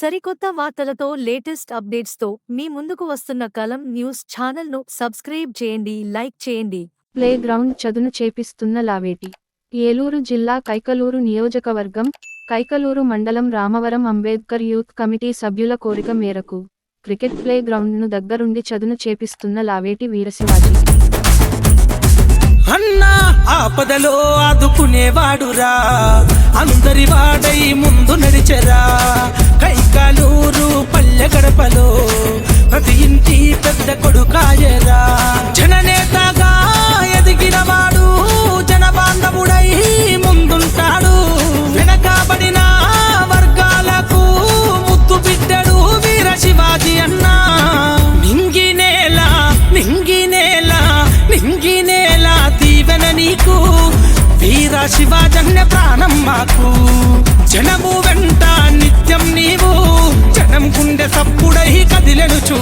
సరికొత్త వార్తలతో లేటెస్ట్ అప్డేట్స్తో మీ ముందుకు వస్తున్న కలం న్యూస్ ఛానల్ను సబ్స్క్రైబ్ చేయండి లైక్ చేయండి. ప్లే గ్రౌండ్ చదును చేపిస్తున్న లావేటి. ఏలూరు జిల్లా కైకలూరు నియోజకవర్గం కైకలూరు మండలం రామవరం అంబేద్కర్ యూత్ కమిటీ సభ్యుల కోరిక మేరకు క్రికెట్ ప్లే గ్రౌండ్ను దగ్గరుండి చదును చేపిస్తున్న లావేటి వీరశివాజీ. అన్నా ఆపదలో ఆదుకునేవాడురా. అందరి వాడై ముందు నడిచెరా. ఇంటి పెద్ద కొడుకాయేరా. జననేతగా ఎదిగినవాడు జనబాంధవుడై ముందుంటాడు. వెనకబడిన వర్గాలకు ముద్దు బిడ్డడు వీర శివాజీ అన్నా. నింగినేల నింగినేల నింగినేల దీవెన నీకు. వీర శివాజన్య ప్రాణం మాకు. జనము వెంట నిత్యం నీవు. జనం గుండె సప్పుడై కదిలెను చూ